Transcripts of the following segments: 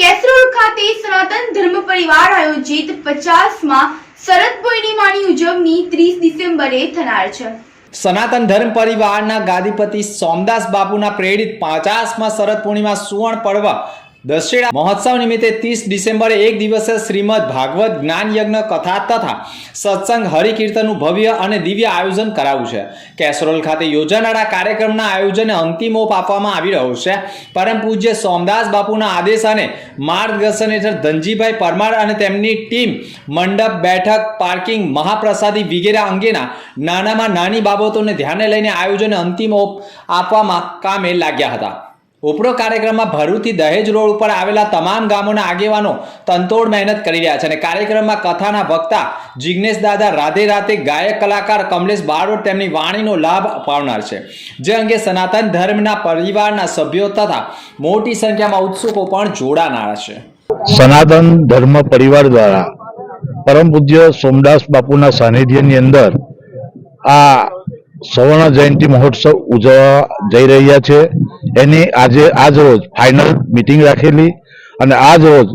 કેસરોડ ખાતે સનાતન ધર્મ પરિવાર આયોજિત પચાસમાં શરદ પૂર્ણિમાની ઉજવણી ત્રીસ ડિસેમ્બરે થનાર છે. સનાતન ધર્મ પરિવારના ગાદીપતિ સોમદાસ બાપુના પ્રેરિત પચાસમાં શરદ પૂર્ણિમા સુવર્ણ પર્વ દશેરા મહોત્સવ નિમિત્તે ત્રીસ ડિસેમ્બરે એક દિવસે શ્રીમદ ભાગવત જ્ઞાન યજ્ઞ કથા તથા સત્સંગ હરિકીર્તનનું ભવ્ય અને દિવ્ય આયોજન કરાવ્યું છે. કેસરોલ ખાતે યોજાનારા કાર્યક્રમના આયોજને અંતિમ ઓપ આપવામાં આવી રહ્યો છે. પરમ પૂજ્ય સોમદાસ બાપુના આદેશ અને માર્ગદર્શન હેઠળ ધનજીભાઈ પરમાર અને તેમની ટીમ મંડપ, બેઠક, પાર્કિંગ, મહાપ્રસાદી વગેરે અંગેના નાનામાં નાની બાબતોને ધ્યાને લઈને આયોજને અંતિમ ઓપ આપવામાં કામે લાગ્યા હતા. ઉપરોક્ત કાર્યક્રમમાં ભરૂચથી દહેજ રોડ ઉપર આવેલા તમામ ગામોના આગેવાનો તંતોડ મહેનત કરી રહ્યા છે અને કાર્યક્રમમાં કથાના વક્તા જિજ્ઞેશ દાદા, રાધે રાધે, ગાયક કલાકાર કમલેશ બારોટ તેમની વાણીનો લાભ અપાવનાર છે. જે અંગે સનાતન ધર્મના પરિવારના સભ્યો તથા મોટી સંખ્યામાં ઉત્સુકો પણ જોડાનાર છે. સનાતન ધર્મ પરિવાર દ્વારા પરમ પૂજ્ય સોમદાસ બાપુના સાનિધ્યની અંદર આ સવર્ણ જયંતિ મહોત્સવ ઉજવવા જઈ રહ્યા છે. એની આજે, આજ રોજ ફાઇનલ મિટિંગ રાખેલી અને આજ રોજ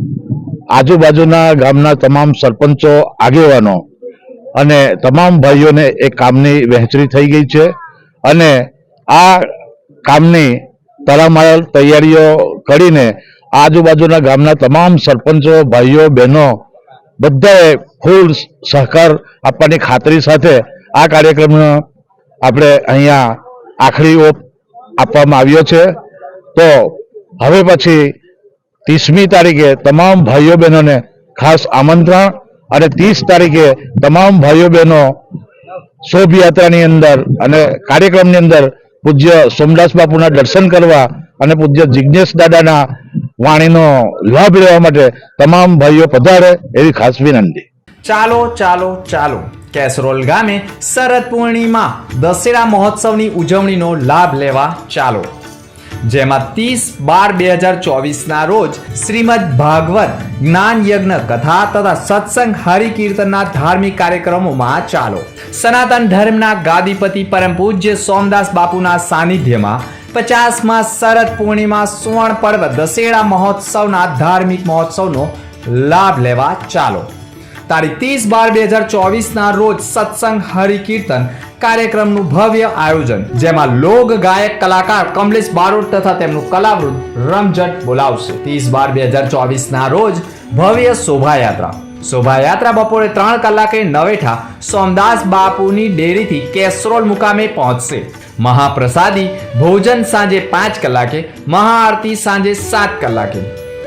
આજુબાજુના ગામના તમામ સરપંચો, આગેવાનો અને તમામ ભાઈઓને એ કામની વહેંચણી થઈ ગઈ છે અને આ કામની તડામાર તૈયારીઓ કરીને આજુબાજુના ગામના તમામ સરપંચો, ભાઈઓ, બહેનો બધાએ ફૂલ સહકાર આપવાની ખાતરી સાથે આ કાર્યક્રમનો આપણે અહીંયા આખરી ઓપ આપવામાં આવ્યો છે. તો હવે પછી ત્રીસમી તારીખે તમામ ભાઈઓ બહેનોને ખાસ આમંત્રણ અને ત્રીસ તારીખે તમામ ભાઈઓ બહેનો શોભયાત્રાની અંદર અને કાર્યક્રમની અંદર પૂજ્ય સોમદાસ બાપુના દર્શન કરવા અને પૂજ્ય જિજ્ઞેશ દાદાના વાણીનો લાભ લેવા માટે તમામ ભાઈઓ પધારે એવી ખાસ વિનંતી. ચાલો ચાલો ચાલો. કેસરોલ ગામે શરદ પૂર્ણિમા દશેરા મહોત્સવની ઉજવણીનો લાભ લેવા ચાલો. જેમાં ત્રીસ બાર બે હજાર ચોવીસના રોજ શ્રીમદ ભાગવત જ્ઞાન યજ્ઞ કથા તથા સત્સંગ હરિકીર્તનના ધાર્મિક કાર્યક્રમોમાં ચાલો. સનાતન ધર્મના ગાદીપતિ પરમ પૂજ્ય સોમદાસ બાપુના સાનિધ્યમાં પચાસમાં શરદ પૂર્ણિમા સુવર્ણ પર્વ દશેરા મહોત્સવના ધાર્મિક મહોત્સવનો લાભ લેવા ચાલો. તારીખ ત્રીસ બાર બે હજાર ચોવીસના રોજ સત્સંગ હરિકીર્તન કાર્યક્રમનું ભવ્ય આયોજન, જેમાં લોક ગાયક કલાકાર કમલેશ બારોટ તથા તેમનું કલાવૃત રમઝટ બોલાવશે. ત્રીસ બાર બે હજાર ચોવીસના રોજ ભવ્ય શોભાયાત્રા. શોભાયાત્રા બપોરે ત્રણ કલાકે નવેઠા સોમદાસ બાપુની ડેરીથી કેસરોલ મુકામે પહોંચશે. મહાપ્રસાદી ભોજન સાંજે પાંચ કલાકે, મહાઆરતી સાંજે સાત કલાકે.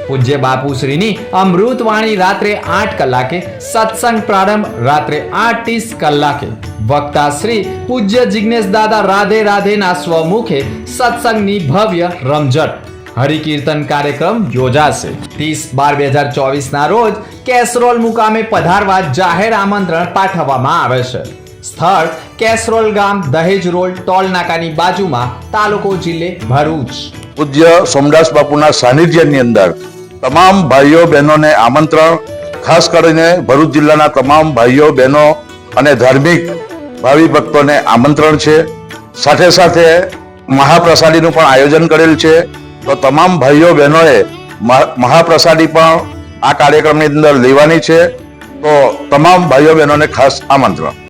પૂજ્ય બાપુશ્રીની અમૃતવાણી રાત્રે આઠ કલાકે, સત્સંગ પ્રારંભ રાત્રે આઠ કલાકે. વક્તા શ્રી પૂજ્ય જિજ્ઞેશ દાદા રાધે રાધેના સ્વમુખે સત્સંગની ભવ્ય રમઝટ. હરિકીર્તન કાર્યક્રમ યોજાશે. ત્રીસ બાર બે હજાર ચોવીસના રોજ કેસરોલ મુકામે પધારવા જાહેર આમંત્રણ પાઠવવામાં આવે છે. સ્થળ કેસરોલ ગામ દહેજ રોડ ટોલ નાકાની બાજુમાં તાલુકો જિલ્લે ભરૂચ. પૂજ્ય સોમદાસ બાપુના સાનિધ્યની અંદર તમામ ભાઈઓ, બહેનોને આમંત્રણ. ખાસ કરીને ભરૂચ જિલ્લાના તમામ ભાઈઓ, બહેનો અને ધાર્મિક ભાવિ ભક્તોને આમંત્રણ છે. સાથે સાથે મહાપ્રસાદીનું પણ આયોજન કરેલ છે. તો તમામ ભાઈઓ, બહેનોએ મહા- મહાપ્રસાદી પણ આ કાર્યક્રમની અંદર લેવાની છે. તો તમામ ભાઈઓ, બહેનોને ખાસ આમંત્રણ.